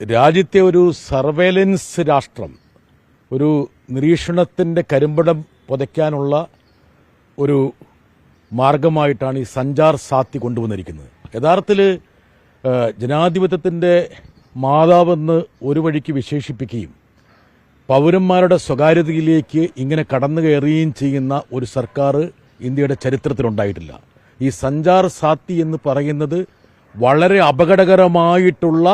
രാജ്യത്തെ ഒരു സർവേലൻസ് രാഷ്ട്രം ഒരു നിരീക്ഷണത്തിന്റെ കരിമ്പടം പുതയ്ക്കാനുള്ള ഒരു മാർഗമായിട്ടാണ് ഈ സഞ്ചാർ സാത്തി കൊണ്ടുവന്നിരിക്കുന്നത്. യഥാർത്ഥത്തിൽ ജനാധിപത്യത്തിന്റെ മാതാവെന്ന് ഒരു വഴിക്ക് വിശേഷിപ്പിക്കുകയും പൗരന്മാരുടെ സ്വകാര്യതയിലേക്ക് ഇങ്ങനെ കടന്നു കയറുകയും ചെയ്യുന്ന ഒരു സർക്കാർ ഇന്ത്യയുടെ ചരിത്രത്തിലുണ്ടായിട്ടില്ല. ഈ സഞ്ചാർ സാത്തി എന്ന് പറയുന്നത് വളരെ അപകടകരമായിട്ടുള്ള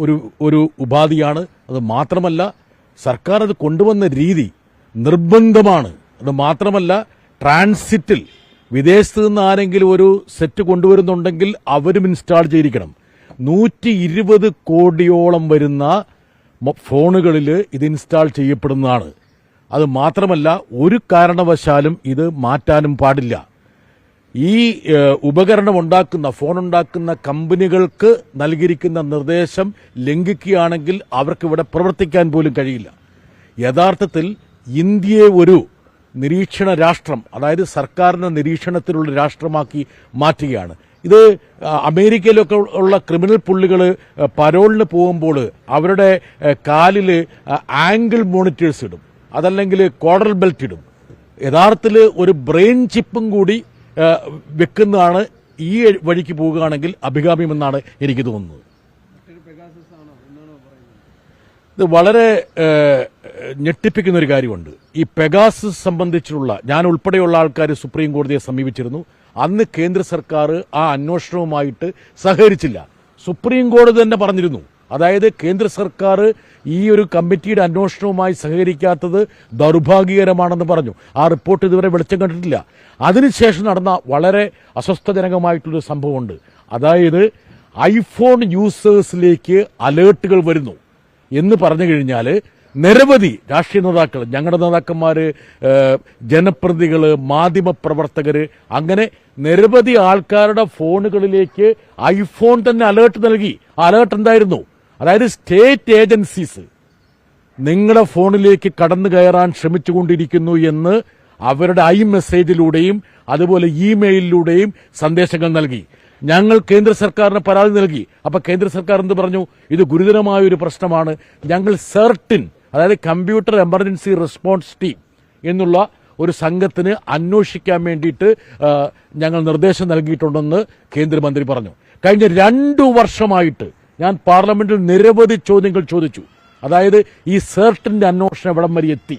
ഒരു ഒരു ഉപാധിയാണ്. അത് മാത്രമല്ല സർക്കാർ അത് കൊണ്ടുവന്ന രീതി നിർബന്ധമാണ്. അത് മാത്രമല്ല ട്രാൻസിറ്റിൽ വിദേശത്ത് നിന്ന് ആരെങ്കിലും ഒരു സെറ്റ് കൊണ്ടുവരുന്നുണ്ടെങ്കിൽ അവരും ഇൻസ്റ്റാൾ ചെയ്തിരിക്കണം. നൂറ്റി ഇരുപത് കോടിയോളം വരുന്ന ഫോണുകളിൽ ഇത് ഇൻസ്റ്റാൾ ചെയ്യപ്പെടുന്നതാണ്. അത് മാത്രമല്ല ഒരു കാരണവശാലും ഇത് മാറ്റാനും പാടില്ല. ഈ ഉപകരണം ഉണ്ടാക്കുന്ന ഫോൺ ഉണ്ടാക്കുന്ന കമ്പനികൾക്ക് നൽകിയിരിക്കുന്ന നിർദ്ദേശം ലംഘിക്കുകയാണെങ്കിൽ അവർക്ക് ഇവിടെ പ്രവർത്തിക്കാൻ പോലും കഴിയില്ല. യഥാർത്ഥത്തിൽ ഇന്ത്യയെ ഒരു നിരീക്ഷണ രാഷ്ട്രം അതായത് സർക്കാരിന്റെ നിരീക്ഷണത്തിലുള്ള രാഷ്ട്രമാക്കി മാറ്റുകയാണ്. ഇത് അമേരിക്കയിലൊക്കെ ഉള്ള ക്രിമിനൽ പുള്ളികൾ പരോളിന് പോകുമ്പോൾ അവരുടെ കാലിൽ ആംഗിൾ മോണിറ്റേഴ്സ് ഇടും. അതല്ലെങ്കിൽ കോഡൽ ബെൽറ്റ് ഇടും. യഥാർത്ഥത്തിൽ ഒരു ബ്രെയിൻ ചിപ്പും കൂടി വെക്കുന്നതാണ് ഈ വഴിക്ക് പോവുകയാണെങ്കിൽ അഭികാമ്യമെന്നാണ് എനിക്ക് തോന്നുന്നത്. ഇത് വളരെ ഞെട്ടിപ്പിക്കുന്ന ഒരു കാര്യമുണ്ട്. ഈ പെഗാസസ് സംബന്ധിച്ചുള്ള ഞാൻ ഉൾപ്പെടെയുള്ള ആൾക്കാർ സുപ്രീം കോടതിയെ സമീപിച്ചിരുന്നു. അന്ന് കേന്ദ്ര സർക്കാർ ആ അന്വേഷണവുമായിട്ട് സഹകരിച്ചില്ല. സുപ്രീം കോടതി തന്നെ പറഞ്ഞിരുന്നു അതായത് കേന്ദ്ര സർക്കാർ ഈ ഒരു കമ്മിറ്റിയുടെ അന്വേഷണവുമായി സഹകരിക്കാത്തത് ദൗർഭാഗ്യകരമാണെന്ന് പറഞ്ഞു. ആ റിപ്പോർട്ട് ഇതുവരെ വെളിച്ചം കണ്ടിട്ടില്ല. അതിനുശേഷം നടന്ന വളരെ അസ്വസ്ഥജനകമായിട്ടുള്ളൊരു സംഭവമുണ്ട്. അതായത് ഐഫോൺ യൂസേഴ്സിലേക്ക് അലേർട്ടുകൾ വരുന്നു. എന്ന് പറഞ്ഞു കഴിഞ്ഞാൽ നിരവധി രാഷ്ട്രീയ നേതാക്കൾ ഞങ്ങളുടെ നേതാക്കന്മാർ ജനപ്രതികൾ മാധ്യമ പ്രവർത്തകർ അങ്ങനെ നിരവധി ആൾക്കാരുടെ ഫോണുകളിലേക്ക് ഐഫോൺ തന്നെ അലേർട്ട് നൽകി. അലേർട്ട് എന്തായിരുന്നു? അതായത് സ്റ്റേറ്റ് ഏജൻസീസ് നിങ്ങളുടെ ഫോണിലേക്ക് കടന്നു കയറാൻ ശ്രമിച്ചുകൊണ്ടിരിക്കുന്നു എന്ന് അവരുടെ ഐ മെസ്സേജിലൂടെയും അതുപോലെ ഇമെയിലിലൂടെയും സന്ദേശങ്ങൾ നൽകി. ഞങ്ങൾ കേന്ദ്ര സർക്കാരിന് പരാതി നൽകി. അപ്പൊ കേന്ദ്ര സർക്കാർ എന്ത് പറഞ്ഞു? ഇത് ഗുരുതരമായ ഒരു പ്രശ്നമാണ്. ഞങ്ങൾ സെർട്ടിൻ അതായത് കമ്പ്യൂട്ടർ എമർജൻസി റെസ്പോൺസ് ടീം എന്നുള്ള ഒരു സംഘത്തിന് അന്വേഷിക്കാൻ വേണ്ടിയിട്ട് ഞങ്ങൾ നിർദ്ദേശം നൽകിയിട്ടുണ്ടെന്ന് കേന്ദ്രമന്ത്രി പറഞ്ഞു. കഴിഞ്ഞ രണ്ടു വർഷമായിട്ട് ഞാൻ പാർലമെന്റിൽ നിരവധി ചോദ്യങ്ങൾ ചോദിച്ചു. അതായത് ഈ സെർട്ടിന്റെ അന്വേഷണം എവിടം വരെ എത്തി?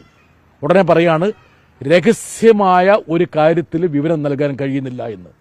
ഉടനെ പറയാണ് രഹസ്യമായ ഒരു കാര്യത്തിൽ വിവരം നൽകാൻ കഴിയുന്നില്ല എന്ന്.